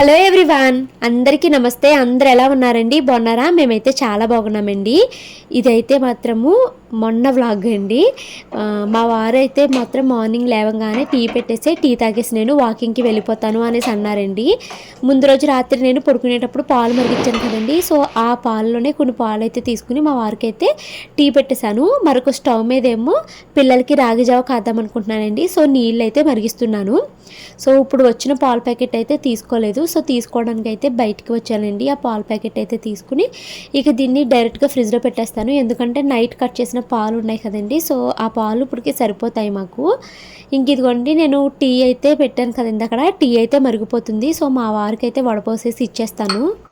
Hello everyone అందరికీ నమస్తే. అందరు ఎలా ఉన్నారండి? బాగున్నారా? మేమైతే చాలా బాగున్నామండి. ఇదైతే మాత్రము మొన్న వ్లాగ్ అండి. మా వారైతే మాత్రం మార్నింగ్ లేవగానే టీ పెట్టేసి టీ తాగేసి నేను వాకింగ్కి వెళ్ళిపోతాను అనేసి అన్నారండి. ముందు రోజు రాత్రి నేను పడుకునేటప్పుడు పాలు మరిగించాను కదండి. సో ఆ పాలలోనే కొన్ని పాలు అయితే తీసుకుని మా వారికి అయితే టీ పెట్టేశాను. మరొక స్టవ్ మీద ఏమో పిల్లలకి రాగి జావ కాద్దాం అనుకుంటున్నానండి. సో నీళ్ళు అయితే మరిగిస్తున్నాను. సో ఇప్పుడు వచ్చిన పాల ప్యాకెట్ అయితే తీసుకోలేదు. సో తీసుకోవడానికి అయితే బయటికి వచ్చానండి. ఆ పాల ప్యాకెట్ అయితే తీసుకుని ఇక దీన్ని డైరెక్ట్గా ఫ్రిడ్జ్లో పెట్టేస్తాను. ఎందుకంటే నైట్ కట్ చేసిన పాలు ఉన్నాయి కదండి. సో ఆ పాలు ఇప్పటికి సరిపోతాయి మాకు. ఇంక ఇదిగోండి నేను టీ అయితే పెట్టాను కదండి అక్కడ. టీ అయితే మరిగిపోతుంది. సో మా వారికి అయితే వడపోసేసి ఇచ్చేస్తాను.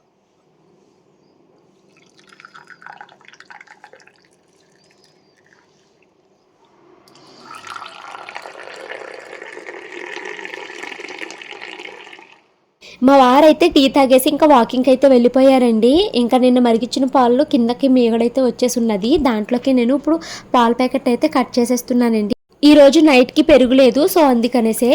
మా వారైతే టీ తాగేసి ఇంకా వాకింగ్ అయితే వెళ్ళిపోయారండి. ఇంకా నిన్న మరిగించిన పాలు కిందకి మీగడైతే వచ్చేసి ఉన్నది దాంట్లోకి నేను ఇప్పుడు పాల ప్యాకెట్ అయితే కట్ చేసేస్తున్నానండి. ఈ రోజు నైట్కి పెరుగులేదు సో అందుకనేసే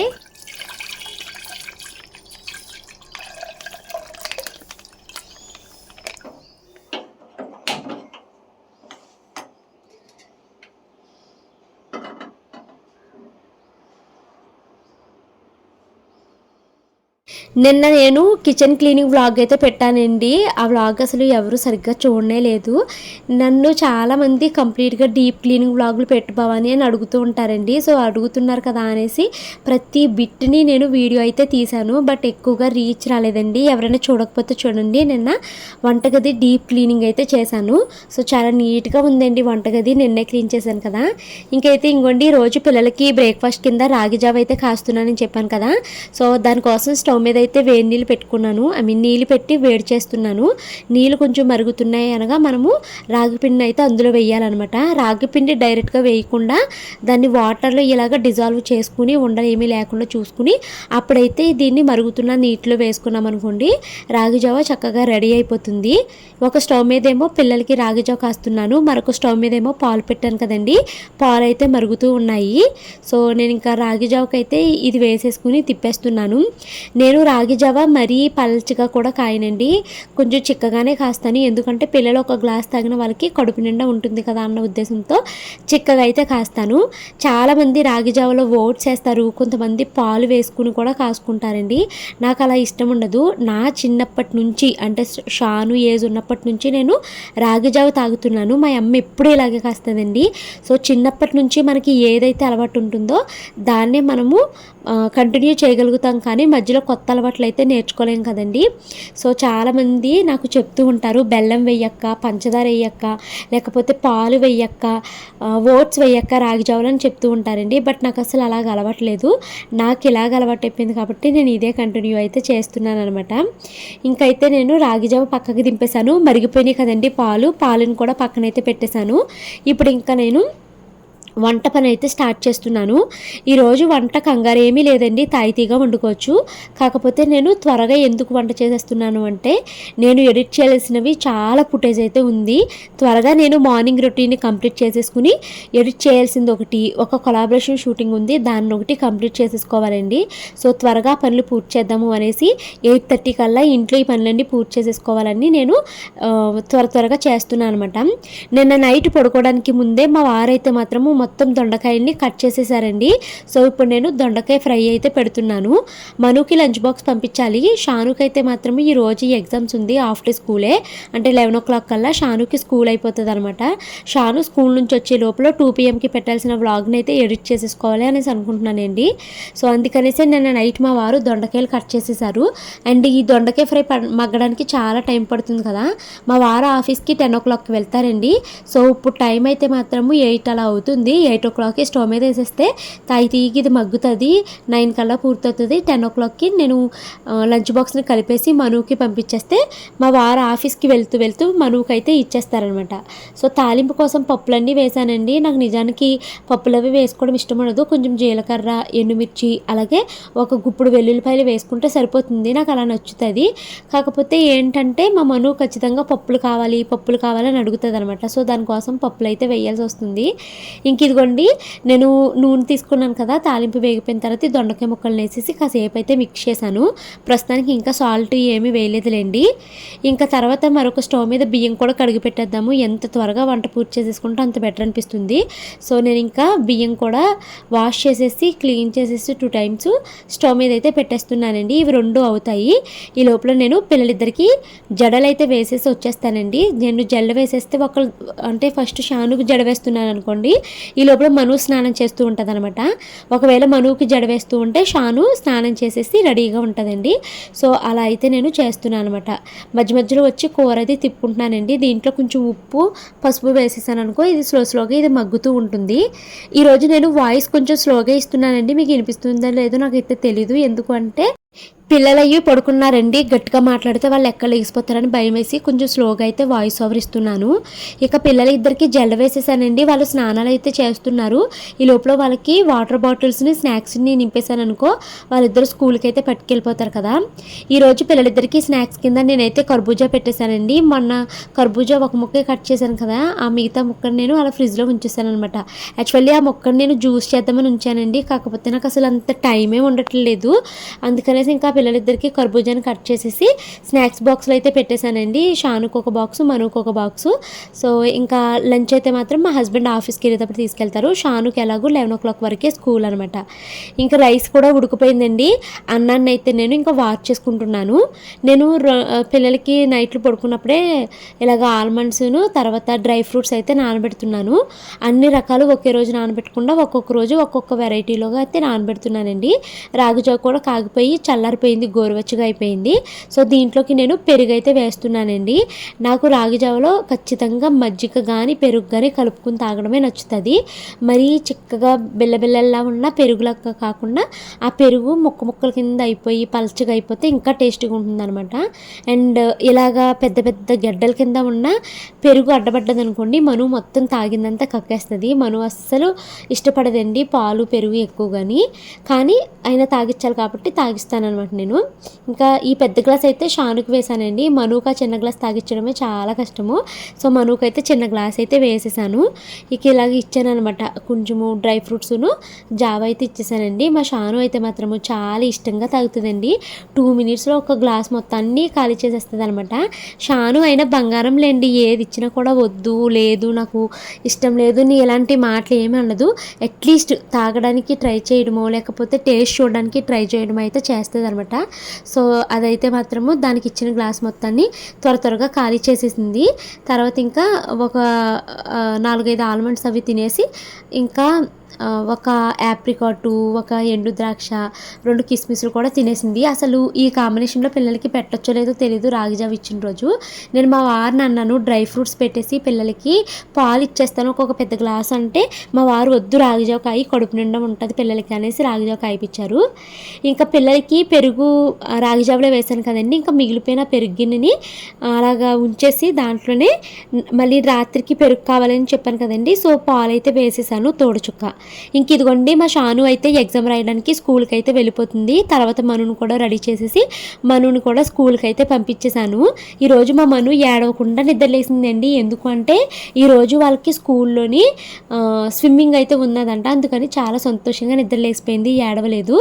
నిన్న నేను కిచెన్ క్లీనింగ్ వ్లాగ్ అయితే పెట్టానండి. ఆ వ్లాగ్ అసలు ఎవరు సరిగ్గా చూడనే లేదు. నన్ను చాలామంది కంప్లీట్గా డీప్ క్లీనింగ్ వ్లాగులు పెట్టు అని అడుగుతూ ఉంటారండి. సో అడుగుతున్నారు కదా అనేసి ప్రతి బిట్ని నేను వీడియో అయితే తీశాను. బట్ ఎక్కువగా రీచ్ రాలేదండి. ఎవరైనా చూడకపోతే చూడండి. నిన్న వంటగది డీప్ క్లీనింగ్ అయితే చేశాను. సో చాలా నీట్గా ఉందండి వంటగది. నిన్నే క్లీన్ చేశాను కదా. ఇంకైతే ఇంకోండి రోజు పిల్లలకి బ్రేక్ఫాస్ట్ కింద రాగి జావ అయితే కాస్తున్నానని చెప్పాను కదా. సో దానికోసం స్టవ్ మీద అయితే వేడి నీళ్ళు పెట్టుకున్నాను. ఐ మీన్ నీళ్ళు పెట్టి వేడి చేస్తున్నాను. నీళ్ళు కొంచెం మరుగుతున్నాయి అనగా మనము రాగి పిండి అయితే అందులో వేయాలన్నమాట. రాగి పిండి డైరెక్ట్గా వేయకుండా దాన్ని వాటర్లో ఇలాగ డిజాల్వ్ చేసుకుని ఉండలు ఏమీ లేకుండా చూసుకుని అప్పుడైతే దీన్ని మరుగుతున్న నీటిలో వేసుకున్నాం అనుకోండి రాగి జావ చక్కగా రెడీ అయిపోతుంది. ఒక స్టవ్ మీద ఏమో పిల్లలకి రాగి జావ కాస్తున్నాను. మరొక స్టవ్ మీద ఏమో పాలు పెట్టాను కదండి పాలు అయితే మరుగుతూ ఉన్నాయి. సో నేను ఇంకా రాగి జావకైతే ఇది వేసేసుకుని తిప్పేస్తున్నాను. నేను రాగి జావ మరీ పల్చగా కూడా కాయనండి. కొంచెం చిక్కగానే కాస్తాను. ఎందుకంటే పిల్లలు ఒక గ్లాస్ తాగిన వాళ్ళకి కడుపు నిండా ఉంటుంది కదా అన్న ఉద్దేశంతో చిక్కగా అయితే కాస్తాను. చాలామంది రాగి జావలో ఓట్స్ వేస్తారు. కొంతమంది పాలు వేసుకుని కూడా కాసుకుంటారండి. నాకు అలా ఇష్టం ఉండదు. నా చిన్నప్పటి నుంచి అంటే షాను ఏజ్ ఉన్నప్పటి నుంచి నేను రాగి జావ తాగుతున్నాను. మా అమ్మ ఎప్పుడూ ఇలాగే కాస్తుందండి. సో చిన్నప్పటి నుంచి మనకి ఏదైతే అలవాటు ఉంటుందో దాన్నే మనము కంటిన్యూ చేయగలుగుతాం. కానీ మధ్యలో కొత్త అలవాట్లు అయితే నేర్చుకోలేం కదండి. సో చాలామంది నాకు చెప్తూ ఉంటారు బెల్లం వెయ్యక్క పంచదార వేయక్క లేకపోతే పాలు వెయ్యక్క ఓట్స్ వెయ్యక్క రాగి అని చెప్తూ ఉంటారండి. బట్ నాకు అసలు అలాగ అలవాట్లేదు. నాకు ఇలాగ అలవాటు అయిపోయింది కాబట్టి నేను ఇదే కంటిన్యూ అయితే చేస్తున్నాను అనమాట ఇంకైతే నేను రాగి జావ పక్కకి దింపేశాను. మరిగిపోయినాయి కదండి పాలు. పాలను కూడా పక్కనైతే పెట్టేశాను. ఇప్పుడు ఇంకా నేను వంట పని అయితే స్టార్ట్ చేస్తున్నాను. ఈరోజు వంట కంగారు ఏమీ లేదండి తాయితీగా వండుకోవచ్చు. కాకపోతే నేను త్వరగా ఎందుకు వంట చేసేస్తున్నాను అంటే నేను ఎడిట్ చేయాల్సినవి చాలా ఫుటేజ్ అయితే ఉంది. త్వరగా నేను మార్నింగ్ రొటీన్ని కంప్లీట్ చేసేసుకుని ఎడిట్ చేయాల్సింది ఒకటి ఒక కొలాబరేషన్ షూటింగ్ ఉంది దాన్ని ఒకటి కంప్లీట్ చేసేసుకోవాలండి. సో త్వరగా పనులు పూర్తి చేద్దాము అనేసి ఎయిట్ థర్టీ కల్లా ఇంట్లో ఈ పనులన్నీ పూర్తి చేసేసుకోవాలని నేను త్వర త్వరగా చేస్తున్నాను అనమాట నిన్న నైట్ పడుకోవడానికి ముందే మా వారైతే మాత్రము మొత్తం దొండకాయల్ని కట్ చేసేసారండి. సో ఇప్పుడు నేను దొండకాయ ఫ్రై అయితే పెడుతున్నాను. మనుకి లంచ్ బాక్స్ పంపించాలి. షానుకి అయితే మాత్రం ఈ రోజు ఎగ్జామ్స్ ఉంది ఆఫ్టర్ స్కూలే. అంటే లెవెన్ ఓ క్లాక్ కల్లా షానుకి స్కూల్ అయిపోతుంది అనమాట షాను స్కూల్ నుంచి వచ్చే లోపల టూ పిఎంకి పెట్టాల్సిన వ్లాగ్ని అయితే ఎడిట్ చేసేసుకోవాలి అనేసి అనుకుంటున్నానండి. సో అందుకనేసి నిన్న నైట్ మా వారు దొండకాయలు కట్ చేసేసారు. అండ్ ఈ దొండకాయ ఫ్రై ప- మగ్గడానికి చాలా టైం పడుతుంది కదా. మా వారు ఆఫీస్కి టెన్ ఓ క్లాక్కి వెళ్తారండి. సో ఇప్పుడు టైం అయితే మాత్రము ఎయిట్ అలా అవుతుంది. ఎయిట్ ఓ క్లాక్కి స్టవ్ మీద వేసేస్తే తాయితీకి ఇది మగ్గుతుంది. నైన్ కల్లా పూర్తవుతుంది. టెన్ ఓ క్లాక్కి నేను లంచ్ బాక్స్ని కలిపేసి మనువుకి పంపించేస్తే మా వారు ఆఫీస్కి వెళ్తూ వెళ్తూ మనువుకి అయితే ఇచ్చేస్తారనమాట. సో తాలింపు కోసం పప్పులన్నీ వేసానండి నాకు నిజానికి పప్పులు అవి వేసుకోవడం ఇష్టం ఉండదు. కొంచెం జీలకర్ర ఎండుమిర్చి అలాగే ఒక గుప్పుడు వెల్లుల్లిపాయలు వేసుకుంటే సరిపోతుంది. నాకు అలా నచ్చుతుంది. కాకపోతే ఏంటంటే మా మను ఖచ్చితంగా పప్పులు కావాలి పప్పులు కావాలని అడుగుతుంది అనమాట సో దానికోసం పప్పులు అయితే వేయాల్సి వస్తుంది. ఇంక ఇదిగోండి నేను నూనె తీసుకున్నాను కదా తాలింపు వేగిపోయిన తర్వాత ఈ దొండకాయ ముక్కలు వేసేసి కాసేపు అయితే మిక్స్ చేశాను. ప్రస్తుతానికి ఇంకా సాల్ట్ ఏమీ వేయలేదులేండి. ఇంకా తర్వాత మరొక స్టవ్ మీద బియ్యం కూడా కడిగి పెట్టేద్దాము. ఎంత త్వరగా వంట పూర్తి చేసేసుకుంటే అంత బెటర్ అనిపిస్తుంది. సో నేను ఇంకా బియ్యం కూడా వాష్ చేసేసి క్లీన్ చేసేసి టూ టైమ్స్ స్టవ్ మీద అయితే పెట్టేస్తున్నానండి. ఇవి రెండు అవుతాయి. ఈ లోపల నేను పిల్లలిద్దరికి జడలు అయితే వేసేసి వచ్చేస్తానండి. నేను జడలు వేసేస్తే ఒకళ్ళు అంటే ఫస్ట్ షానుకు జడ వేస్తున్నాను అనుకోండి. ఈ లోపల మను స్నానం చేస్తూ ఉంటుంది అనమాట ఒకవేళ మనుకి జడ వేస్తూ ఉంటే షాను స్నానం చేసేసి రెడీగా ఉంటుందండి. సో అలా అయితే నేను చేస్తున్నాను అనమాట మధ్య మధ్యలో వచ్చి కూర అది తిప్పుకుంటున్నానండి. దీంట్లో కొంచెం ఉప్పు పసుపు వేసేసాను అనుకో ఇది స్లో స్లోగా ఇది మగ్గుతూ ఉంటుంది. ఈరోజు నేను వాయిస్ కొంచెం స్లోగా ఇస్తున్నానండి. మీకు వినిపిస్తుందో లేదో నాకైతే తెలీదు. ఎందుకంటే పిల్లలయ్యి పడుకున్నారండి. గట్టిగా మాట్లాడితే వాళ్ళు ఎక్కడ లేచిపోతారని భయం వేసి కొంచెం స్లోగా అయితే వాయిస్ ఓవర్ ఇస్తున్నాను. ఇక పిల్లల ఇద్దరికి జెండ వేసేసానండి. వాళ్ళు స్నానాలు అయితే చేస్తున్నారు. ఈ లోపల వాళ్ళకి వాటర్ బాటిల్స్ని స్నాక్స్ని నింపేశాను అనుకో వాళ్ళిద్దరు స్కూల్కి అయితే పట్టుకెళ్ళిపోతారు కదా. ఈరోజు పిల్లలిద్దరికి స్నాక్స్ కింద నేనైతే కర్బూజా పెట్టేశానండి. మొన్న కర్బూజా ఒక ముక్క కట్ చేశాను కదా. ఆ మిగతా ముక్కను నేను అలా ఫ్రిడ్జ్లో ఉంచేసాను అనమాట యాక్చువల్లీ ఆ ముక్కను నేను జ్యూస్ చేద్దామని ఉంచానండి. కాకపోతే నాకు అసలు అంత టైమే ఉండట్లేదు. అందుకనేసి ఇంకా పిల్లలిద్దరికి కర్బూజాని కట్ చేసేసి స్నాక్స్ బాక్స్లో అయితే పెట్టేశానండి. షానుకు ఒక బాక్స్ మనుకు ఒక బాక్స్. సో ఇంకా లంచ్ అయితే మాత్రం మా హస్బెండ్ ఆఫీస్కి వెళ్ళేటప్పుడు తీసుకెళ్తారు. షానుకి ఎలాగో లెవెన్ ఓ క్లాక్ వరకే స్కూల్ అనమాట ఇంకా రైస్ కూడా ఉడికిపోయిందండి. అన్నాన్ని అయితే నేను ఇంకా వాచ్ చేసుకుంటున్నాను. నేను పిల్లలకి నైట్లు పడుకున్నప్పుడే ఇలాగ ఆల్మండ్స్ను తర్వాత డ్రై ఫ్రూట్స్ అయితే నానబెడుతున్నాను. అన్ని రకాలు ఒకే రోజు నానబెట్టకుండా ఒక్కొక్క రోజు ఒక్కొక్క వెరైటీలోగా అయితే నానబెడుతున్నానండి. రాగిజావ కూడా కాగిపోయి చల్లారిపోయి అయిపోయింది గోరువెచ్చగా అయిపోయింది. సో దీంట్లోకి నేను పెరుగు అయితే వేస్తున్నానండి. నాకు రాగి జావలో ఖచ్చితంగా మజ్జిగ కానీ పెరుగు కానీ కలుపుకుని తాగడమే నచ్చుతుంది. మరీ చిక్కగా బిల్లబిల్లల్లా ఉన్న పెరుగులాగా కాకుండా ఆ పెరుగు ముక్క ముక్కల కింద అయిపోయి పలచగా అయిపోతే ఇంకా టేస్టీగా ఉంటుందన్నమాట. అండ్ ఇలాగా పెద్ద పెద్ద గడ్డల కింద ఉన్న పెరుగు అడ్డబడ్డది అనుకోండి మను మొత్తం తాగిందంతా కక్కేస్తుంది. మను అస్సలు ఇష్టపడదండి పాలు పెరుగు ఎక్కువ కానీ కానీ ఆయన తాగించాలి కాబట్టి తాగిస్తాను అనమాట నేను. ఇంకా ఈ పెద్ద గ్లాస్ అయితే షానుకు వేసానండి మనుకు ఆ చిన్న గ్లాస్ తాగించడమే చాలా కష్టము. సో మనుకు అయితే చిన్న గ్లాస్ అయితే వేసేసాను. ఇక ఇలాగ ఇచ్చాను అనమాట కొంచెము డ్రై ఫ్రూట్స్ను జావ అయితే ఇచ్చేసానండి. మా షాను అయితే మాత్రము చాలా ఇష్టంగా తాగుతుందండి. టూ మినిట్స్లో ఒక గ్లాస్ మొత్తాన్ని ఖాళీ చేసేస్తుంది అనమాట షాను అయినా బంగారం లేండి. ఏది ఇచ్చినా కూడా వద్దు లేదు నాకు ఇష్టం లేదు నీ ఎలాంటి మాటలు ఏమీ అనదు. అట్లీస్ట్ తాగడానికి ట్రై చేయడమో లేకపోతే టేస్ట్ చూడడానికి ట్రై చేయడం అయితే చేస్తుంది అనమాట సో అదైతే మాత్రము దానికి ఇచ్చిన గ్లాస్ మొత్తాన్ని త్వర త్వరగా ఖాళీ చేసేసింది. తర్వాత ఇంకా ఒక నాలుగైదు ఆల్మండ్స్ అవి తినేసి ఇంకా ఒక యాప్రికాటు ఒక ఎండు ద్రాక్ష రెండు కిస్మిస్లు కూడా తినేసింది. అసలు ఈ కాంబినేషన్లో పిల్లలకి పెట్టచ్చో లేదో తెలియదు రాగిజావ ఇచ్చిన రోజు నేను మా వారిని అన్నాను డ్రై ఫ్రూట్స్ పెట్టేసి పిల్లలకి పాలు ఇచ్చేస్తాను. ఒక్కొక్క పెద్ద గ్లాస్ అంటే మా వారు వద్దు రాగిజావ కాయ కడుపు నిండా ఉంటుంది పిల్లలకి అనేసి రాగిజావ కాయిపించారు ఇంకా పిల్లలకి పెరుగు ఆ, రాగిజావలో వేసాను కదండి. ఇంకా మిగిలిపోయిన పెరుగు గిన్నెని అలాగా ఉంచేసి దాంట్లోనే మళ్ళీ రాత్రికి పెరుగు కావాలని చెప్పాను కదండి. సో పాలైతే వేసేసాను తోడుచుక్క ఇంక ఇదిగోండి మా షాను అయితే ఎగ్జామ్ రాయడానికి స్కూల్కి అయితే వెళ్ళిపోతుంది. తర్వాత మనుని కూడా రెడీ చేసేసి మనుని కూడా స్కూల్కి అయితే పంపించేశాను ఈరోజు మా మను ఏడవకుండా నిద్రలేసిందండి. ఎందుకు అంటే ఈరోజు వాళ్ళకి స్కూల్లోని స్విమ్మింగ్ అయితే ఉన్నదంట. అందుకని చాలా సంతోషంగా నిద్రలేసిపోయింది ఏడవలేదు.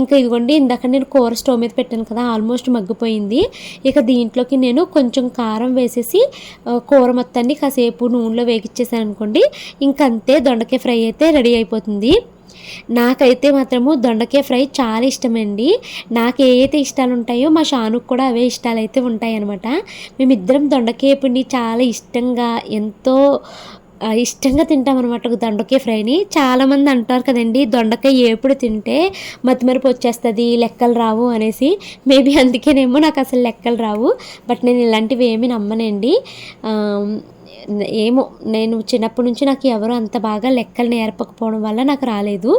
ఇంకా ఇదిగోండి ఇందాక నేను కూర స్టవ్ మీద పెట్టాను కదా ఆల్మోస్ట్ మగ్గిపోయింది. ఇక దీంట్లోకి నేను కొంచెం కారం వేసేసి కూర మొత్తాన్ని కాసేపు నూనెలో వేగిచ్చేసాను అనుకోండి. ఇంకంతే దొండకాయ ఫ్రై అయితే రెడీ అయిపోతుంది. నాకైతే మాత్రము దొండకాయ ఫ్రై చాలా ఇష్టమండి. నాకు ఏ ఇష్టాలు ఉంటాయో మా షానుకు కూడా అవే ఇష్టాలు అయితే ఉంటాయి అనమాట మేమిద్దరం దొండకాయ పిండి చాలా ఇష్టంగా ఎంతో ఇష్టంగా తింటాం అనమాట దొండకాయ ఫ్రైని. చాలామంది అంటారు కదండి దొండకాయ ఏపుడు తింటే మతిమరుపు వచ్చేస్తుంది లెక్కలు రావు అనేసి. మేబీ అందుకేనేమో నాకు అసలు లెక్కలు రావు. బట్ నేను ఇలాంటివి ఏమీ నమ్మనండి. ఏమో నేను చిన్నప్పటి నుంచి నాకు ఎవరు అంత బాగా లెక్కలు నేర్పకపోవడం వల్ల నాకు రాలేదు.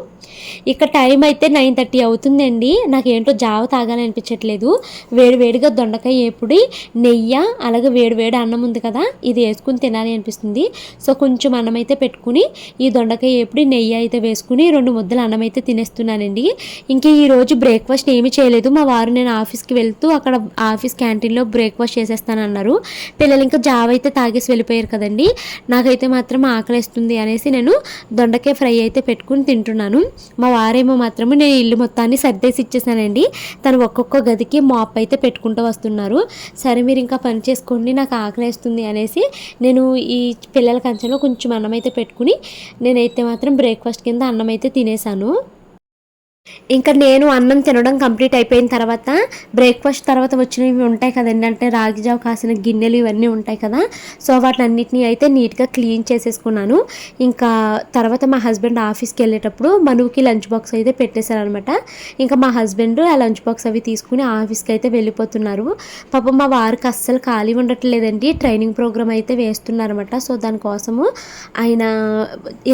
ఇక్కడ టైం అయితే నైన్ థర్టీ అవుతుందండి. నాకు ఏంటో జావ తాగాలనిపించట్లేదు వేడివేడిగా దొండకాయ ఏపుడి నెయ్యి అలాగే వేడివేడి అన్నం ఉంది కదా ఇది వేసుకుని తినాలి అనిపిస్తుంది. సో కొంచెం అన్నం అయితే పెట్టుకుని ఈ దొండకాయ ఏపుడి నెయ్యి అయితే వేసుకుని రెండు ముద్దలు అన్నం అయితే తినేస్తున్నానండి. ఇంకా ఈరోజు బ్రేక్ఫాస్ట్ ఏమీ చేయలేదు. మా వారు నేను ఆఫీస్కి వెళ్తూ అక్కడ ఆఫీస్ క్యాంటీన్లో బ్రేక్ఫాస్ట్ చేసేస్తానన్నారు. పిల్లలు ఇంకా జావ అయితే తాగేసి వెళ్ళిపోయారు వెళ్ళిపోయారు కదండి. నాకైతే మాత్రం ఆకలిస్తుంది అనేసి నేను దొండకాయ ఫ్రై అయితే పెట్టుకుని తింటున్నాను. మా వారేమో మాత్రము నేను ఇల్లు మొత్తాన్ని సర్దేసి ఇచ్చేసానండి. తను ఒక్కొక్క గదికి మాప్ అయితే పెట్టుకుంటూ వస్తున్నారు. సరే మీరు ఇంకా పని చేసుకోండి నాకు ఆకలిస్తుంది అనేసి నేను ఈ పిల్లల కంచెలో కొంచెం అన్నం అయితే పెట్టుకుని నేనైతే మాత్రం బ్రేక్ఫాస్ట్ కింద అన్నం అయితే తినేసాను. ఇంకా నేను అన్నం తినడం కంప్లీట్ అయిపోయిన తర్వాత బ్రేక్ఫాస్ట్ తర్వాత వచ్చినవి ఉంటాయి కదండి. అంటే రాగిజావ కాసిన గిన్నెలు ఇవన్నీ ఉంటాయి కదా. సో వాటినన్నిటిని అయితే నీట్గా క్లీన్ చేసేసుకున్నాను. ఇంకా తర్వాత మా హస్బెండ్ ఆఫీస్కి వెళ్ళేటప్పుడు మనువుకి లంచ్ బాక్స్ అయితే పెట్టేశారనమాట. ఇంకా మా హస్బెండ్ ఆ లంచ్ బాక్స్ అవి తీసుకుని ఆఫీస్కి అయితే వెళ్ళిపోతున్నారు. పాపం మా వారికి అస్సలు ఖాళీ ఉండట్లేదండి. ట్రైనింగ్ ప్రోగ్రామ్ అయితే వేస్తున్నారనమాట. సో దానికోసము ఆయన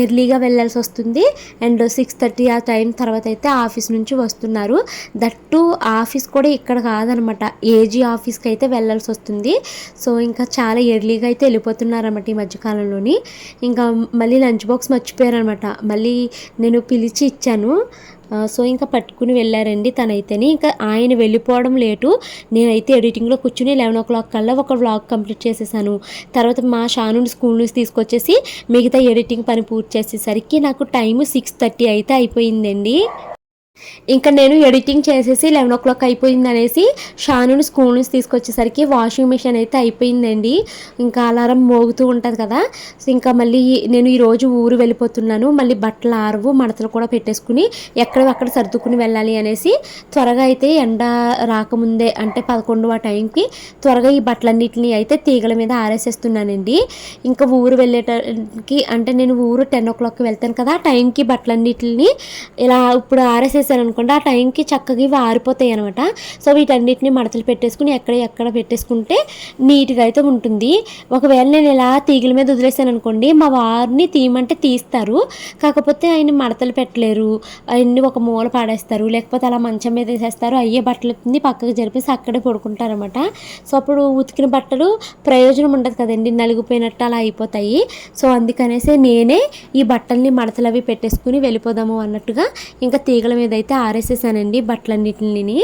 ఎర్లీగా వెళ్ళాల్సి వస్తుంది. అండ్ సిక్స్ థర్టీ ఆ టైం తర్వాత అయితే ఆఫీస్ నుంచి వస్తున్నారు. దట్టు ఆఫీస్ కూడా ఇక్కడ కాదనమాట. ఏజీ ఆఫీస్కి అయితే వెళ్ళాల్సి వస్తుంది. సో ఇంకా చాలా ఎర్లీగా అయితే వెళ్ళిపోతున్నారన్నమాట ఈ మధ్యకాలంలోని ఇంకా మళ్ళీ లంచ్ బాక్స్ మర్చిపోయారనమాట మళ్ళీ నేను పిలిచి ఇచ్చాను. సో ఇంకా పట్టుకుని వెళ్ళారండి తనైతేని. ఇంకా ఆయన వెళ్ళిపోవడం లేటు. నేనైతే ఎడిటింగ్లో కూర్చుని లెవెన్ ఓ క్లాక్ కల్లా ఒక వ్లాగ్ కంప్లీట్ చేసేసాను. తర్వాత మా షాను స్కూల్ నుంచి తీసుకొచ్చేసి మిగతా ఎడిటింగ్ పని పూర్తి చేసేసరికి నాకు టైం సిక్స్ థర్టీ అయితే అయిపోయిందండి. ఇంకా నేను ఎడిటింగ్ చేసేసి లెవెన్ ఓ క్లాక్ అయిపోయింది అనేసి షానుని స్కూల్ నుంచి తీసుకొచ్చేసరికి వాషింగ్ మిషన్ అయితే అయిపోయిందండి. ఇంకా అలారం మోగుతూ ఉంటుంది కదా. సో ఇంకా మళ్ళీ నేను ఈరోజు ఊరు వెళ్ళిపోతున్నాను. మళ్ళీ బట్టలు ఆరవు మడతలు కూడా పెట్టేసుకుని ఎక్కడ అక్కడ సర్దుకుని వెళ్ళాలి అనేసి త్వరగా అయితే ఎండ రాకముందే అంటే పదకొండు ఆ టైంకి త్వరగా ఈ బట్టలన్నిటిని అయితే తీగల మీద ఆరేసేస్తున్నానండి. ఇంకా ఊరు వెళ్ళేటానికి అంటే నేను ఊరు టెన్ ఓ క్లాక్కి వెళ్తాను కదా. ఆ టైంకి బట్టలన్నిటిని ఇలా ఇప్పుడు చేశాను అనుకోండి ఆ టైంకి చక్కగా ఇవి ఆరిపోతాయి అనమాట. సో వీటన్నిటిని మడతలు పెట్టేసుకుని ఎక్కడ ఎక్కడ పెట్టేసుకుంటే నీట్గా అయితే ఉంటుంది. ఒకవేళ నేను ఇలా తీగల మీద వదిలేసాను అనుకోండి మా వారిని తీయమంటే తీస్తారు. కాకపోతే ఆయన మడతలు పెట్టలేరు. అవన్నీ ఒక మూల పాడేస్తారు. లేకపోతే అలా మంచం మీద వేసేస్తారు. అయ్యే బట్టలు పక్కకు జరిపేసి అక్కడే పడుకుంటారనమాట. సో అప్పుడు ఉతికిన బట్టలు ప్రయోజనం ఉండదు కదండి. నలిగిపోయినట్టు అలా అయిపోతాయి. సో అందుకనేసి నేనే ఈ బట్టల్ని మడతలు అవి పెట్టేసుకుని వెళ్ళిపోదాము అన్నట్టుగా ఇంకా తీగల మీద అయితే ఆరేసేసానండి బట్టలన్నిటిని.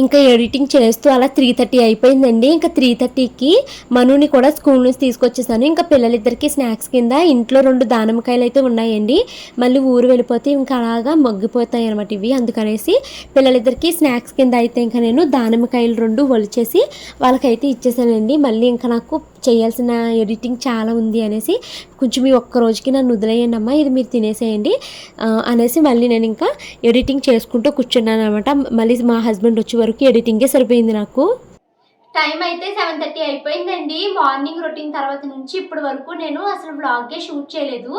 ఇంకా ఎడిటింగ్ చేస్తూ అలా త్రీ థర్టీ అయిపోయిందండి. ఇంకా త్రీ థర్టీకి మనుని కూడా స్కూల్ నుంచి తీసుకొచ్చేసాను. ఇంకా పిల్లలిద్దరికి స్నాక్స్ కింద ఇంట్లో రెండు దానిమ్మకాయలు అయితే ఉన్నాయండి. మళ్ళీ ఊరు వెళ్ళిపోతే ఇంకా అలాగా మగ్గిపోతాయి అనమాట ఇవి. అందుకనేసి పిల్లలిద్దరికి స్నాక్స్ కింద అయితే ఇంకా నేను దానిమ్మకాయలు రెండు ఒలిచేసి వాళ్ళకైతే ఇచ్చేసానండి. మళ్ళీ ఇంకా నాకు చేయాల్సిన ఎడిటింగ్ చాలా ఉంది అనేసి కొంచెం ఈ ఒక్క రోజుకి నన్ను వదిలేయండి అమ్మా ఇది మీరు తినేసేయండి అనేసి మళ్ళీ నేను ఇంకా ఎడిటింగ్ చేసుకుంటూ కూర్చున్నాను అనమాట మళ్ళీ మా హస్బెండ్ వచ్చే వరకు ఎడిటింగే సరిపోయింది నాకు. టైం అయితే సెవెన్ థర్టీ అయిపోయిందండి. మార్నింగ్ రొటీన్ తర్వాత నుంచి ఇప్పటి వరకు నేను అసలు బ్లాగ్గే షూట్ చేయలేదు.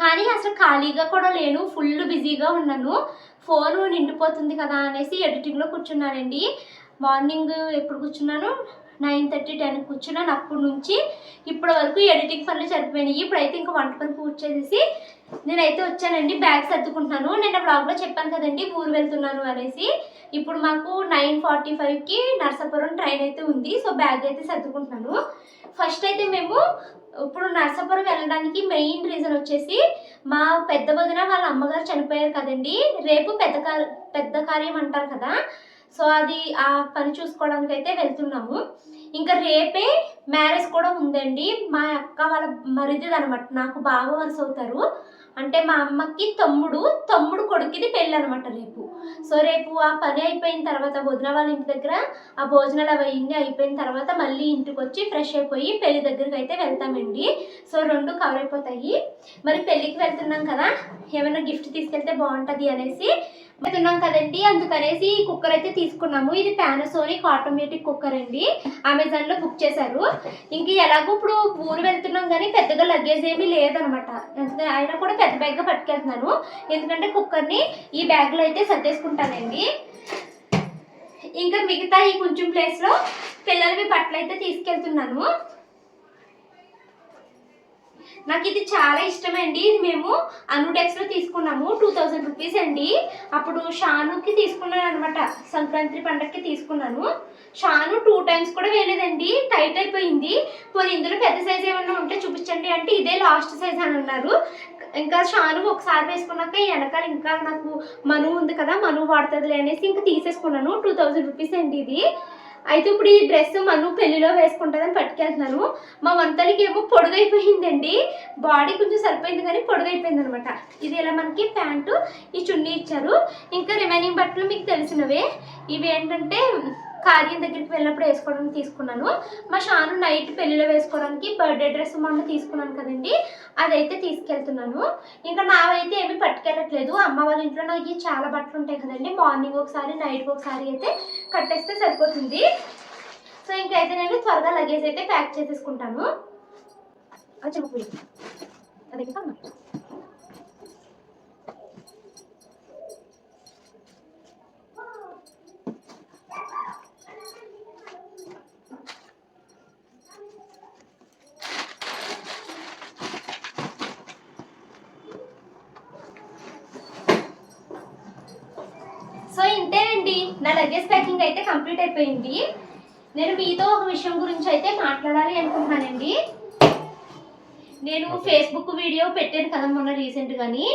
కానీ అసలు ఖాళీగా కూడా లేను ఫుల్ బిజీగా ఉన్నాను. ఫోన్ నిండిపోతుంది కదా అనేసి ఎడిటింగ్లో కూర్చున్నానండి. మార్నింగ్ ఎప్పుడు కూర్చున్నాను? నైన్ థర్టీ టెన్ కూర్చున్నాను అప్పటి నుంచి ఇప్పటి వరకు ఎడిటింగ్ పనులు సరిపోయినాయి. ఇప్పుడైతే ఇంకా వంట పని పూర్తి చేసేసి నేనైతే వచ్చానండి. బ్యాగ్ సర్దుకుంటున్నాను. నేను బ్లాగ్లో చెప్పాను కదండి ఊరు వెళ్తున్నాను అనేసి. ఇప్పుడు మాకు నైన్ ఫార్టీ ఫైవ్కి నర్సాపురం ట్రైన్ అయితే ఉంది. సో బ్యాగ్ అయితే సర్దుకుంటున్నాను. ఫస్ట్ అయితే మేము ఇప్పుడు నర్సాపురం వెళ్ళడానికి మెయిన్ రీజన్ వచ్చేసి మా పెద్ద వదిన వాళ్ళ అమ్మగారు చనిపోయారు కదండి. రేపు పెద్ద పెద్ద కార్యం అంటారు కదా. సో అది ఆ పని చూసుకోవడానికి అయితే వెళ్తున్నాము. ఇంకా రేపే మ్యారేజ్ కూడా ఉందండి. మా అక్క వాళ్ళ మరిదిది అనమాట నాకు బాగా వరుస అవుతారు అంటే మా అమ్మకి తమ్ముడు తమ్ముడు కొడుకుది పెళ్ళి అనమాట రేపు. సో రేపు ఆ పని అయిపోయిన తర్వాత వదిన వాళ్ళ ఇంటి దగ్గర ఆ భోజనాలు అవన్నీ అయిపోయిన తర్వాత మళ్ళీ ఇంటికి వచ్చి ఫ్రెష్ అయిపోయి పెళ్ళి దగ్గరికి అయితే వెళ్తామండి. సో రెండు కవర్ అయిపోతాయి. మరి పెళ్ళికి వెళ్తున్నాం కదా ఏమైనా గిఫ్ట్ తీసుకెళ్తే బాగుంటుంది అనేసి వెళ్తున్నాం కదండి. అందుకనేసి ఈ కుక్కర్ అయితే తీసుకున్నాము. ఇది పానాసోనిక్ ఆటోమేటిక్ కుక్కర్ అండి. అమెజాన్లో బుక్ చేశారు. ఇంక ఎలాగో ఇప్పుడు ఊరు వెళ్తున్నాం కానీ పెద్దగా లగేజ్ ఏమీ లేదనమాట. అయినా కూడా పెద్ద బ్యాగ్గా పట్టుకెళ్తున్నాను. ఎందుకంటే కుక్కర్ని ఈ బ్యాగ్లో అయితే అయితే వేసుకుంటానండి. ఇంకా మిగతా ఈ కొంచెం ప్లేస్లో పిల్లలవి బట్టలు అయితే తీసుకెళ్తున్నాను. నాకు ఇది చాలా ఇష్టమండి. ఇది మేము అనుడెక్స్లో తీసుకున్నాము. టూ థౌజండ్ రూపీస్ అండి. అప్పుడు షానుకి తీసుకున్నాను అనమాట సంక్రాంతి పండగకి తీసుకున్నాను. షాను టూ టైమ్స్ కూడా వేయలేదండి. టైట్ అయిపోయింది. పోనీ ఇందులో పెద్ద సైజ్ ఏమన్నా ఉంటే చూపించండి అంటే ఇదే లాస్ట్ సైజ్ అని అన్నారు. ఇంకా షాను ఒకసారి వేసుకున్నాక ఈ వెనకాల ఇంకా నాకు మను ఉంది కదా మను వాడుతుందిలే అనేసి ఇంకా తీసేసుకున్నాను. టూ థౌజండ్ రూపీస్ అండి ఇది. అయితే ఇప్పుడు ఈ డ్రెస్ మను పెళ్ళిలో వేసుకుంటుందని పట్టుకెళ్తున్నాను. మా వంతలకి ఏమో పొడుగైపోయిందండి. బాడీ కొంచెం సరిపోయింది కానీ పొడుగైపోయింది అనమాట ఇది ఇలా మనకి ప్యాంటు ఈ చున్నీ ఇచ్చారు. ఇంకా రిమైనింగ్ బట్టలు మీకు తెలిసినవే. ఇవి ఏంటంటే కార్యం దగ్గరికి వెళ్ళినప్పుడు వేసుకోవడానికి తీసుకున్నాను. మా షాను నైట్ పెళ్ళిలో వేసుకోవడానికి బర్త్డే డ్రెస్ మొన్న తీసుకున్నాను కదండి. అదైతే తీసుకెళ్తున్నాను. ఇంకా నావైతే ఏమి పట్టుకెళ్ళట్లేదు. అమ్మ వాళ్ళ ఇంట్లో నాకు చాలా బట్టలు ఉంటాయి కదండి. మార్నింగ్ ఒకసారి నైట్ ఒకసారి అయితే కట్టేస్తే సరిపోతుంది. సో ఇంకైతే నేను త్వరగా లగేజ్ అయితే ప్యాక్ చేసేసుకుంటాను. అది చెప్పు. అదే కదా సో ఇంతేనండి నా లగేజ్ ప్యాకింగ్ అయితే కంప్లీట్ అయిపోయింది. నేను మీతో ఒక విషయం గురించి అయితే మాట్లాడాలి అనుకుంటున్నానండి. నేను ఫేస్బుక్ వీడియో పెట్టాను కదా మొన్న రీసెంట్ గాని.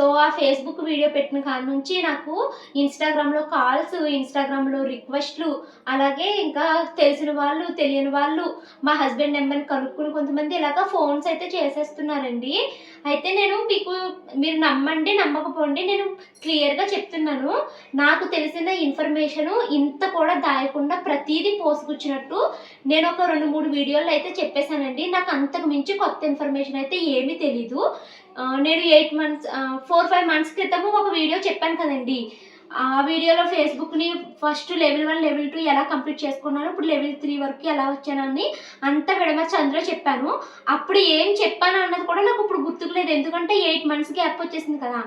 సో ఆ ఫేస్బుక్ వీడియో పెట్టిన కాడ నుంచి నాకు ఇన్స్టాగ్రామ్లో కాల్స్ ఇన్స్టాగ్రామ్లో రిక్వెస్ట్లు అలాగే ఇంకా తెలిసిన వాళ్ళు తెలియని వాళ్ళు మా హస్బెండ్ నెంబర్ని కనుక్కుని కొంతమంది ఇలాగ ఫోన్స్ అయితే చేసేస్తున్నారండి. అయితే నేను మీకు మీరు నమ్మండి నమ్మకపోండి నేను క్లియర్గా చెప్తున్నాను. నాకు తెలిసిన ఇన్ఫర్మేషను ఇంత కూడా దాయకుండా ప్రతిదీ పోసుకొచ్చినట్టు నేను ఒక రెండు మూడు వీడియోలు అయితే చెప్పేశానండి. నాకు అంతకు మించి కొత్త ఇన్ఫర్మేషన్ అయితే ఏమీ తెలీదు. నేను eight months four five months క్రితము ఒక వీడియో చెప్పాను కదండి. ఆ వీడియోలో ఫేస్బుక్ని first level one level two ఎలా కంప్లీట్ చేసుకున్నాను ఇప్పుడు లెవెల్ త్రీ వరకు ఎలా వచ్చానని అంత విడమర్చి అందులో చెప్పాను. అప్పుడు ఏం చెప్పాను అన్నది కూడా నాకు ఇప్పుడు గుర్తుకులేదు. ఎందుకంటే ఎయిట్ మంత్స్ గ్యాప్ వచ్చేసింది కదా.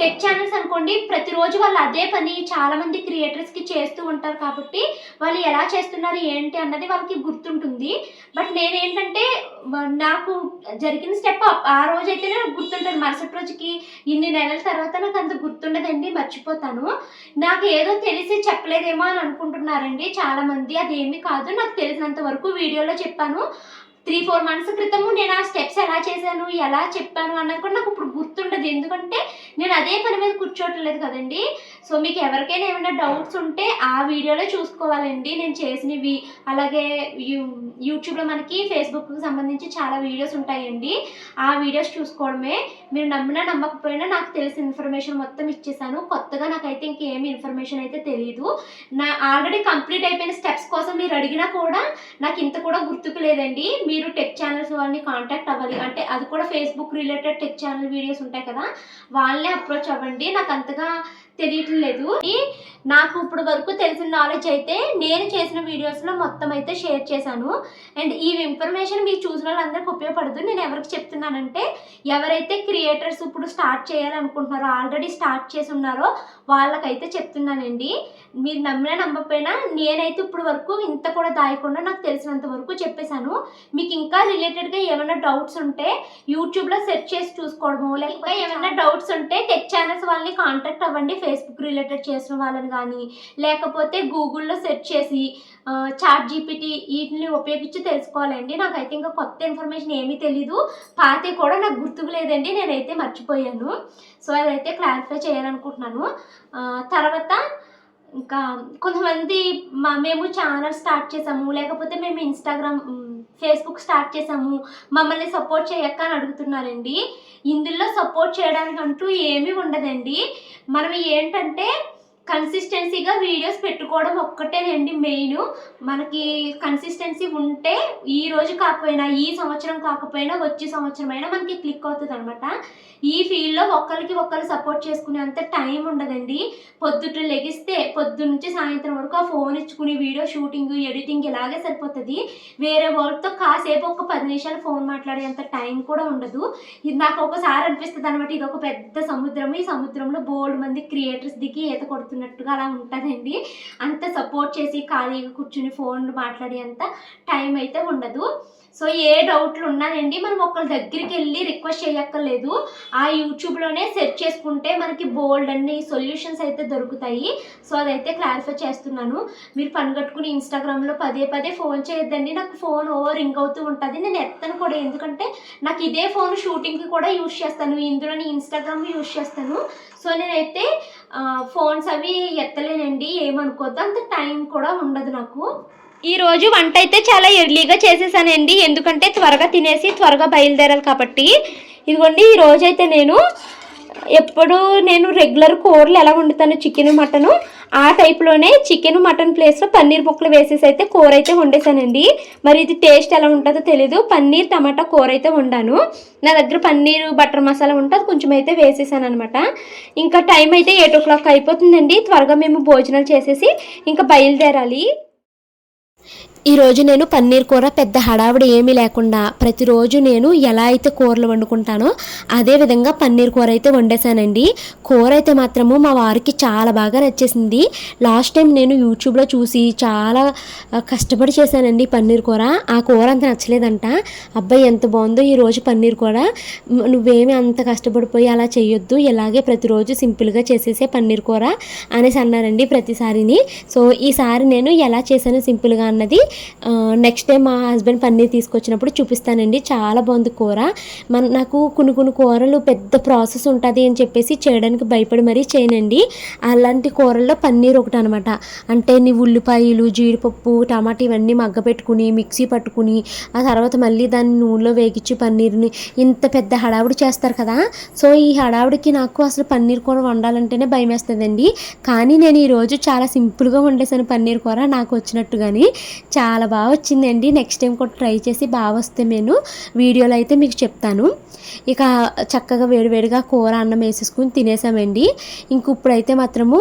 టెక్ ఛానల్స్ అనుకోండి ప్రతిరోజు వాళ్ళు అదే పని చాలా మంది క్రియేటర్స్కి చేస్తూ ఉంటారు కాబట్టి వాళ్ళు ఎలా చేస్తున్నారు ఏంటి అన్నది వాళ్ళకి గుర్తుంటుంది. బట్ నేనేంటంటే నాకు జరిగిన స్టెప్ ఆ రోజైతేనే నాకు గుర్తుంటుంది. మరుసటి రోజుకి ఇన్ని నెలల తర్వాత నాకు అంత గుర్తుండదండి మర్చిపోతాను. నాకు ఏదో తెలిసి చెప్పలేదేమో అని అనుకుంటున్నారండి చాలా మంది అదేమి కాదు నాకు తెలిసినంత వరకు వీడియోలో చెప్పాను. త్రీ ఫోర్ మంత్స్ క్రితము నేను ఆ స్టెప్స్ ఎలా చేశాను ఎలా చెప్పాను అన్నది కూడా నాకు ఇప్పుడు గుర్తుండదు. ఎందుకంటే నేను అదే పని మీద కూర్చోవట్లేదు కదండి. సో మీకు ఎవరికైనా ఏమైనా డౌట్స్ ఉంటే ఆ వీడియోలో చూసుకోవాలండి. నేను చేసినవి అలాగే యూట్యూబ్లో మనకి ఫేస్బుక్కి సంబంధించి చాలా వీడియోస్ ఉంటాయండి. ఆ వీడియోస్ చూసుకోవడమే. మీరు నమ్మినా నమ్మకపోయినా నాకు తెలిసిన ఇన్ఫర్మేషన్ మొత్తం ఇచ్చేసాను. కొత్తగా నాకైతే ఇంకేమి ఇన్ఫర్మేషన్ అయితే తెలియదు నా ఆల్రెడీ కంప్లీట్ అయిపోయిన స్టెప్స్ కోసం మీరు అడిగినా కూడా నాకు ఇంత కూడా గుర్తుకు లేదండి. మీరు టెక్ ఛానల్స్ వాళ్ళని కాంటాక్ట్ అవ్వాలి. అంటే అది కూడా Facebook related tech channel videos ఉంటాయి కదా. వాళ్ళనే అప్రోచ్ అవ్వండి. నాకు అంతగా తెలియట్లేదు నాకు ఇప్పుడు వరకు తెలిసిన నాలెడ్జ్ అయితే నేను చేసిన వీడియోస్లో మొత్తం అయితే షేర్ చేశాను. అండ్ ఈ ఇన్ఫర్మేషన్ మీరు చూసిన వాళ్ళందరికీ ఉపయోగపడదు నేను ఎవరికి చెప్తున్నానంటే ఎవరైతే క్రియేటర్స్ ఇప్పుడు స్టార్ట్ చేయాలనుకుంటున్నారో ఆల్రెడీ స్టార్ట్ చేసి ఉన్నారో వాళ్ళకైతే చెప్తున్నానండి. మీరు నమ్మినా నమ్మకపోయినా నేనైతే ఇప్పుడు వరకు ఇంత కూడా దాయకుండా నాకు తెలిసినంత వరకు చెప్పేశాను. మీకు ఇంకా రిలేటెడ్గా ఏమైనా డౌట్స్ ఉంటే యూట్యూబ్లో సెర్చ్ చేసి చూసుకోవడము లేకపోతే ఏమైనా డౌట్స్ ఉంటే టెక్ ఛానల్స్ వాళ్ళని కాంటాక్ట్ అవ్వండి ఫేస్బుక్ రిలేటెడ్ చేసిన వాళ్ళని కానీ లేకపోతే గూగుల్లో సెర్చ్ చేసి చాట్ జీపీటీ వీటిని ఉపయోగించి తెలుసుకోవాలండి. నాకైతే ఇంకా కొత్త ఇన్ఫర్మేషన్ ఏమీ తెలీదు. పాతే కూడా నాకు గుర్తుకు లేదండి. నేనైతే మర్చిపోయాను. సో అదైతే క్లారిఫై చేయాలనుకుంటున్నాను. తర్వాత ఇంకా కొంతమంది మా మేము ఛానల్ స్టార్ట్ చేసాము. లేకపోతే మేము ఇన్స్టాగ్రామ్ ఫేస్బుక్ స్టార్ట్ చేసాము మమ్మల్ని సపోర్ట్ చేయక్క అని అడుగుతున్నారండి. ఇందులో సపోర్ట్ చేయడానికి అంటూ ఏమీ ఉండదండి. మనం ఏంటంటే కన్సిస్టెన్సీగా వీడియోస్ పెట్టుకోవడం ఒక్కటేనండి మెయిన్ మనకి కన్సిస్టెన్సీ ఉంటే ఈ రోజు కాకపోయినా ఈ సంవత్సరం కాకపోయినా వచ్చే సంవత్సరం అయినా మనకి క్లిక్ అవుతుంది అనమాట ఈ ఫీల్డ్లో ఒక్కరికి ఒక్కరు సపోర్ట్ చేసుకునేంత టైం ఉండదండి. పొద్దుట లెగిస్తే పొద్దు నుంచి సాయంత్రం వరకు ఆ ఫోన్ ఇచ్చుకుని వీడియో షూటింగ్ ఎడిటింగ్ ఇలాగే సరిపోతుంది. వేరే వాళ్ళతో కాసేపు ఒక పది నిమిషాలు ఫోన్ మాట్లాడేంత టైం కూడా ఉండదు. ఇది నాకు ఒకసారి అనిపిస్తుంది అనమాట ఇది ఒక పెద్ద సముద్రం ఈ సముద్రంలో బోల్డ్ మంది క్రియేటర్స్ దిగి ఈత కొడుతుంది కొడుతున్నట్టుగా అలా ఉంటుందండి. అంత సపోర్ట్ చేసి ఖాళీగా కూర్చుని ఫోన్ మాట్లాడే అంత టైం అయితే ఉండదు. సో ఏ డౌట్లు ఉన్నానండి మనం ఒకళ్ళ దగ్గరికి వెళ్ళి రిక్వెస్ట్ చేయక్కర్లేదు. ఆ యూట్యూబ్లోనే సెర్చ్ చేసుకుంటే మనకి బోల్డ్ అన్ని సొల్యూషన్స్ అయితే దొరుకుతాయి. సో అదైతే క్లారిఫై చేస్తున్నాను. మీరు పని కట్టుకుని ఇన్స్టాగ్రామ్లో పదే పదే ఫోన్ చేయొద్దండి. నాకు ఫోన్ ఓ రింగ్ అవుతూ ఉంటుంది. నేను ఎత్తను కూడా. ఎందుకంటే నాకు ఇదే ఫోన్ షూటింగ్కి కూడా యూస్ చేస్తాను. ఇందులోని ఇన్స్టాగ్రామ్ యూస్ చేస్తాను. సో నేనైతే ఫోన్స్ అవి ఎత్తలేనండి ఏమనుకోవద్దు అంత టైం కూడా ఉండదు నాకు. ఈరోజు వంట అయితే చాలా ఎర్లీగా చేసేసానండి. ఎందుకంటే త్వరగా తినేసి త్వరగా బయలుదేరాలి కాబట్టి. ఇదిగోండి ఈ అయితే నేను ఎప్పుడు నేను రెగ్యులర్ కూరలు ఎలా వండుతాను? Chicken mutton. ఆ టైప్లోనే చికెన్ మటన్ ప్లేస్లో పన్నీర్ ముక్కలు వేసేసి అయితే కూర అయితే వండేసానండి. మరి ఇది టేస్ట్ ఎలా ఉంటుందో తెలీదు. పన్నీర్ టమాటా కూర అయితే వండాను. నా దగ్గర పన్నీర్ బటర్ మసాలా ఉంటే అది కొంచెం అయితే వేసేసాను అనమాట ఇంకా టైం అయితే ఎయిట్ ఓ క్లాక్ అయిపోతుందండి. త్వరగా మేము భోజనాలు చేసేసి ఇంకా బయలుదేరాలి. ఈరోజు నేను పన్నీర్ కూర పెద్ద హడావిడి ఏమీ లేకుండా ప్రతిరోజు నేను ఎలా అయితే కూరలు వండుకుంటానో అదే విధంగా పన్నీర్ కూర అయితే వండేసానండి కూర అయితే మాత్రము మా వారికి చాలా బాగా నచ్చేసింది. లాస్ట్ టైం నేను యూట్యూబ్లో చూసి చాలా కష్టపడి చేశానండి పన్నీర్ కూర. ఆ కూర అంత నచ్చలేదంట. అబ్బాయి ఎంత బాగుందో ఈరోజు పన్నీర్ కూర. నువ్వేమి అంత కష్టపడిపోయి అలా చేయొద్దు ఇలాగే ప్రతిరోజు సింపుల్గా చేసేసే పన్నీర్ కూర అనేసి అన్నారండి ప్రతిసారిని. సో ఈసారి నేను ఎలా చేశాను సింపుల్గా అన్నది నెక్స్ట్ టైం మా హస్బెండ్ పన్నీర్ తీసుకొచ్చినప్పుడు చూపిస్తానండి. చాలా బాగుంది కూర. మన నాకు కొన్ని కొన్ని కూరలు పెద్ద ప్రాసెస్ ఉంటుంది అని చెప్పేసి చేయడానికి భయపడి మరీ చేయనండి. అలాంటి కూరల్లో పన్నీర్ ఒకటి అనమాట అంటే నీ ఉల్లిపాయలు జీడిపప్పు టమాటా ఇవన్నీ మగ్గ పెట్టుకుని మిక్సీ పట్టుకుని ఆ తర్వాత మళ్ళీ దాన్ని నూనెలో వేగించి పన్నీర్ని ఇంత పెద్ద హడావుడి చేస్తారు కదా. సో ఈ హడావుడికి నాకు అసలు పన్నీర్ కూర వండాలంటేనే భయం వేస్తుందండి కానీ నేను ఈరోజు చాలా సింపుల్గా వండేసాను పన్నీర్ కూర. నాకు వచ్చినట్టుగాని. చాలా బాగా వచ్చిందండి. నెక్స్ట్ టైం కూడా ట్రై చేసి బాగా వస్తే నేను వీడియోలో అయితే మీకు చెప్తాను. ఇక చక్కగా వేడివేడిగా కూర అన్నం వేసేసుకుని తినేసామండి. ఇంక ఇప్పుడైతే మాత్రము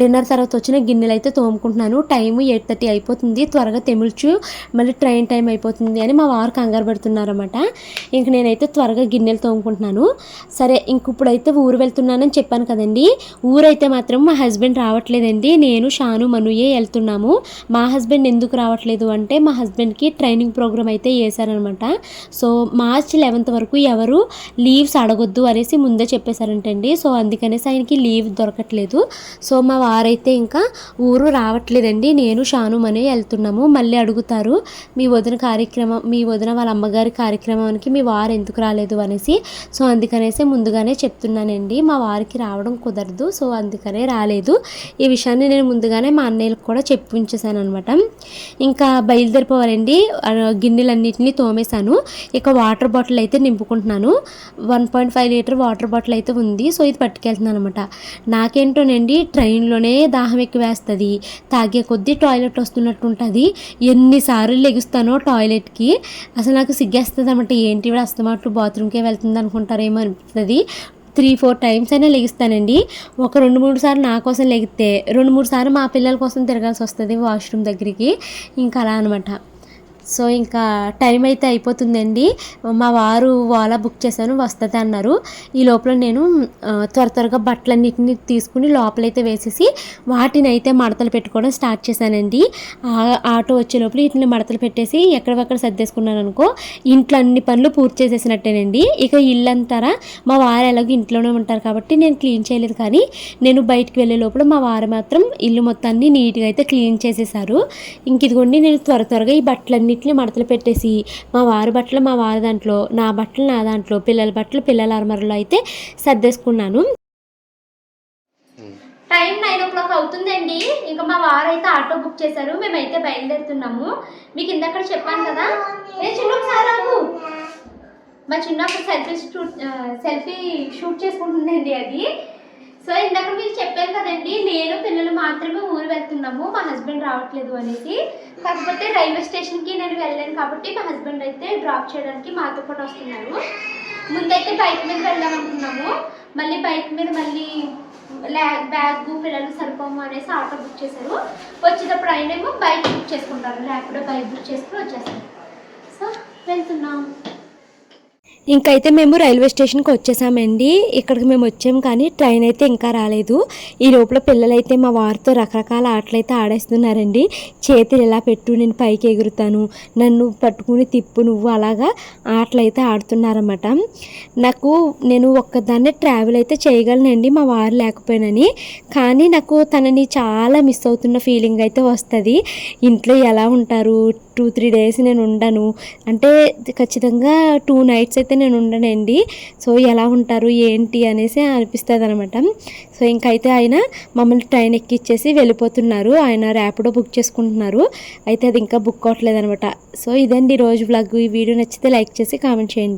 డిన్నర్ తర్వాత వచ్చిన గిన్నెలు అయితే తోముకుంటున్నాను. టైం ఎయిట్ థర్టీ అయిపోతుంది. త్వరగా తెమిల్చు మళ్ళీ ట్రైన్ టైం అయిపోతుంది అని మా వారు కంగారు పెడుతున్నారన్నమాట. ఇంక నేనైతే త్వరగా గిన్నెలు తోముకుంటున్నాను. సరే ఇంక ఇప్పుడైతే ఊరు వెళ్తున్నానని చెప్పాను కదండి. ఊరైతే మాత్రం మా హస్బెండ్ రావట్లేదండి. నేను షాను మనుయే వెళ్తున్నాము. మా హస్బెండ్ ఎందుకు రావట్లేదు? అంటే మా హస్బెండ్కి ట్రైనింగ్ ప్రోగ్రామ్ అయితే వేశారనమాట సో మార్చ్ లెవెన్త్ వరకు ఎవరు లీవ్స్ అడగొద్దు అనేసి ముందే చెప్పేశారంటండి. సో అందుకనేసి ఆయనకి లీవ్ దొరకట్లేదు. సో మా వారైతే ఇంకా ఊరు రావట్లేదండి. నేను షాను మనే వెళ్తున్నాము. మళ్ళీ అడుగుతారు మీ వదిన కార్యక్రమం మీ వదిన వాళ్ళ అమ్మగారి కార్యక్రమానికి మీ వారు ఎందుకు రాలేదు? అనేసి. సో అందుకనేసి ముందుగానే చెప్తున్నానండి. మా వారికి రావడం కుదరదు. సో అందుకనే రాలేదు. ఈ విషయాన్ని నేను ముందుగానే మా అన్నయ్యలకు కూడా చెప్పించేసాను అనమాట ఇంకా బయలుదేరిపోవాలండి. గిన్నెలన్నింటినీ తోమేశాను. ఇక వాటర్ బాటిల్ అయితే నింపుకుంటున్నాను. One point five litre water bottle అయితే ఉంది. సో ఇది పట్టుకెళ్తున్నాను అనమాట నాకేంటోనండి ట్రైన్లోనే దాహం ఎక్కువ వేస్తుంది. తాగే కొద్దీ టాయిలెట్ వస్తున్నట్టు ఉంటుంది. ఎన్నిసార్లు లెగుస్తానో టాయిలెట్కి. అసలు నాకు సిగ్గేస్తుంది అనమాట ఏంటి ఇవిడ అస్తమాట్లు బాత్రూమ్కే వెళ్తుంది అనుకుంటారేమో అనిపిస్తుంది. త్రీ ఫోర్ టైమ్స్ అయినా లెగిస్తానండి. ఒక రెండు మూడు సార్లు నా కోసం లెగితే రెండు మూడు సార్లు మా పిల్లల కోసం తిరగాల్సి వస్తుంది వాష్రూమ్ దగ్గరికి. ఇంకా అలా అనమాట సో ఇంకా టైం అయితే అయిపోతుందండి. మా వారు ఓలా బుక్ చేశాను వస్తుంది అన్నారు. ఈ లోపల నేను త్వర త్వరగా బట్టలన్నిటిని తీసుకుని లోపలైతే వేసేసి వాటిని అయితే మడతలు పెట్టుకోవడం స్టార్ట్ చేశానండి. ఆటో వచ్చే లోపల వీటిని మడతలు పెట్టేసి ఎక్కడెక్కడ సర్దేసుకున్నాను అనుకో ఇంట్లో అన్ని పనులు పూర్తి చేసేసినట్టేనండి. ఇక ఇల్లు అంటారా మా వారు ఎలాగో ఇంట్లోనే ఉంటారు కాబట్టి నేను క్లీన్ చేయలేదు కానీ నేను బయటికి వెళ్ళే లోపల మా వారు మాత్రం ఇల్లు మొత్తాన్ని నీట్గా అయితే క్లీన్ చేసేసారు ఇంక ఇదిగోండి నేను త్వర త్వరగా ఈ బట్టలన్నీ అన్నిటిని మడతలు పెట్టేసి మా వారి బట్టలు మా వారి దాంట్లో నా బట్టలు నా దాంట్లో పిల్లల బట్టలు పిల్లల అరమరలో అయితే సర్దేసుకున్నాను. టైం నైన్ ఓ క్లాక్ అవుతుందండి. ఇంకా మా వారు అయితే ఆటో బుక్ చేశారు. మేమైతే బయలుదేరుతున్నాము. మీకు ఇందాక చెప్పాను కదా? నేను చిన్న ఒకసారి మా చిన్న సెల్ఫీ షూట్ సెల్ఫీ షూట్ చేసుకుంటుందండి అది. సో ఇందాక మీకు చెప్పాను కదండి నేను పిల్లలు మాత్రమే ఊరు వెళ్తున్నాము. మా హస్బెండ్ రావట్లేదు అనేసి. కాకపోతే రైల్వే స్టేషన్కి నేను వెళ్ళాను కాబట్టి మా హస్బెండ్ అయితే డ్రాప్ చేయడానికి మాతో పాటు వస్తున్నారు. ముందైతే బైక్ మీద వెళ్దాం అనుకున్నాము. మళ్ళీ బైక్ మీద మళ్ళీ ల్యాగ్ బ్యాగ్ పిల్లలు సరిపోము అనేసి ఆటో బుక్ చేశారు. వచ్చేటప్పుడు అయినేమో బైక్ బుక్ చేసుకుంటారు. లేకపోతే బైక్ బుక్ చేసుకుని వచ్చేస్తారు. సో వెళ్తున్నాం. ఇంకైతే మేము రైల్వే స్టేషన్కి వచ్చేసామండి. ఇక్కడికి మేము వచ్చాము కానీ ట్రైన్ అయితే ఇంకా రాలేదు. ఈ లోపల పిల్లలైతే మా వారితో రకరకాల ఆటలు అయితే ఆడేస్తున్నారండి. చేతులు ఇలా పెట్టు నేను పైకి ఎగురుతాను నన్ను పట్టుకుని తిప్పు నువ్వు అలాగా ఆటలు అయితే ఆడుతున్నారన్నమాట. నాకు నేను ఒక్కదాన్నే ట్రావెల్ అయితే చేయగలనండి మా వారు లేకపోయినని. కానీ నాకు తనని చాలా మిస్ అవుతున్న ఫీలింగ్ అయితే వస్తుంది. ఇంట్లో ఎలా ఉంటారు? టూ త్రీ డేస్ నేను ఉండను. అంటే ఖచ్చితంగా టూ నైట్స్ అయితే అయితే నేను ఉండనండి. సో ఎలా ఉంటారు ఏంటి అనేసి అనిపిస్తుంది అనమాట సో ఇంకైతే ఆయన మమ్మల్ని ట్రైన్ ఎక్కిచ్చేసి వెళ్ళిపోతున్నారు. ఆయన ర్యాపిడో బుక్ చేసుకుంటున్నారు. అయితే అది ఇంకా బుక్ అవ్వట్లేదు అనమాట సో ఇదండి రోజు బ్లాగ్ ఈ వీడియో నచ్చితే లైక్ చేసి కామెంట్ చేయండి.